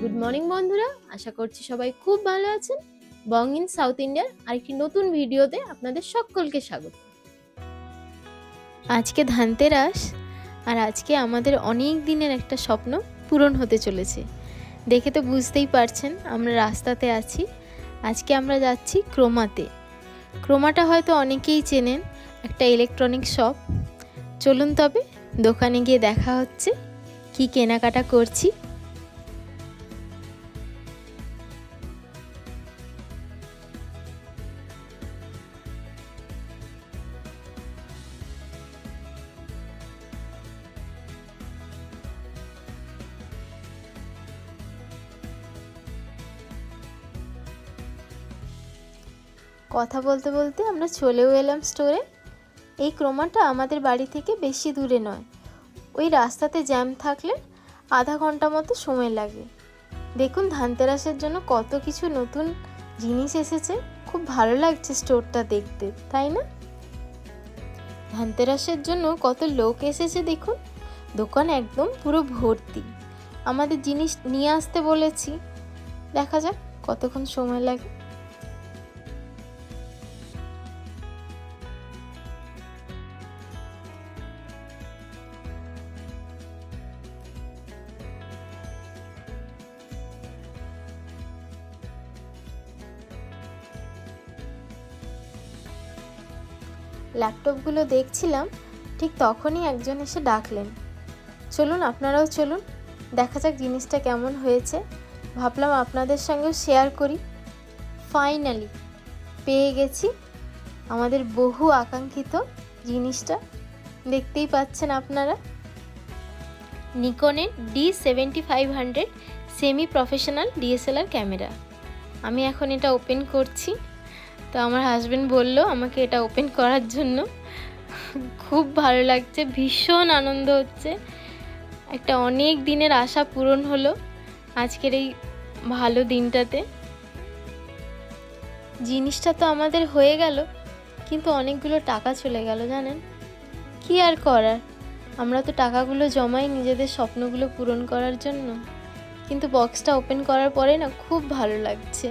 Good morning বন্ধুরা। আশা করছি সবাই খুব ভালো আছেন। বং ইন সাউথ ইন্ডিয়ার আরেকটি নতুন ভিডিওতে আপনাদের সকলকে স্বাগত। আজকে ধানতেরাস আর আজকে আমাদের অনেক দিনের একটা স্বপ্ন পূরণ হতে চলেছে। দেখে তো বুঝতেই পারছেন, আমরা রাস্তাতে আছি। আজকে আমরা যাচ্ছি ক্রোমাতে। ক্রোমাটা হয়তো অনেকেই চেনেন, একটা ইলেকট্রনিক শপ চলুন তবে দোকানে গিয়ে দেখা হচ্ছে, কি কেনাকাটা করছি। কথা বলতে বলতে আমরা চলেও এলাম স্টোরে। এই ক্রোমাটা আমাদের বাড়ি থেকে বেশি দূরে নয়। ওই রাস্তাতে জ্যাম থাকলে আধা ঘণ্টা মতো সময় লাগে। দেখুন ধানতেরাসের জন্য কত কিছু নতুন জিনিস এসেছে। খুব ভালো লাগছে স্টোরটা দেখতে, তাই না? ধানতেরাসের জন্য কত লোক এসেছে দেখুন। দোকান একদম পুরো ভর্তি। আমাদের জিনিস নিয়ে আসতে বলেছি। দেখা যাক কতক্ষণ সময় লাগে। ল্যাপটপগুলো দেখছিলাম, ঠিক তখনই একজন এসে ডাকলেন। চলুন, আপনারাও চলুন, দেখা যাক জিনিসটা কেমন হয়েছে। ভাবলাম আপনাদের সঙ্গেও শেয়ার করি। ফাইনালি পেয়ে গেছি আমাদের বহু আকাঙ্ক্ষিত জিনিসটা। দেখতেই পাচ্ছেন আপনারা। নিকনের D seventy five hundred semi professional DSLR camera আমি এখন এটা ওপেন করছি। তো আমার হাজব্যান্ড বলল, আমাকে এটা ওপেন করার জন্য। খুব ভালো লাগছে, ভীষণ আনন্দ হচ্ছে। একটা অনেক দিনের আশা পূরণ হলো আজকের এই ভালো দিনটাতে। জিনিসটা তো আমাদের হয়ে গেল, কিন্তু অনেকগুলো টাকা চলে গেল, জানেন? কি আর করার? আমরা তো টাকাগুলো জমাই নিজেদের স্বপ্নগুলো পূরণ করার জন্য। কিন্তু বক্সটা ওপেন করার পরে না খুব ভালো লাগছে।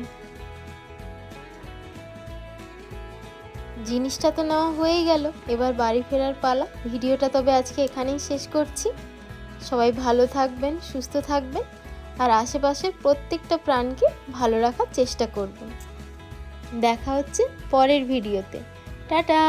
জিনিসটা তো নেওয়া হয়েই গেল। এবার বাড়ি ফেরার পালা। ভিডিওটা তবে আজকে এখানেই শেষ করছি। সবাই ভালো থাকবেন, সুস্থ থাকবেন, আর আশেপাশের প্রত্যেকটা প্রাণকে ভালো রাখার চেষ্টা করবেন। দেখা হচ্ছে পরের ভিডিওতে। টাটা!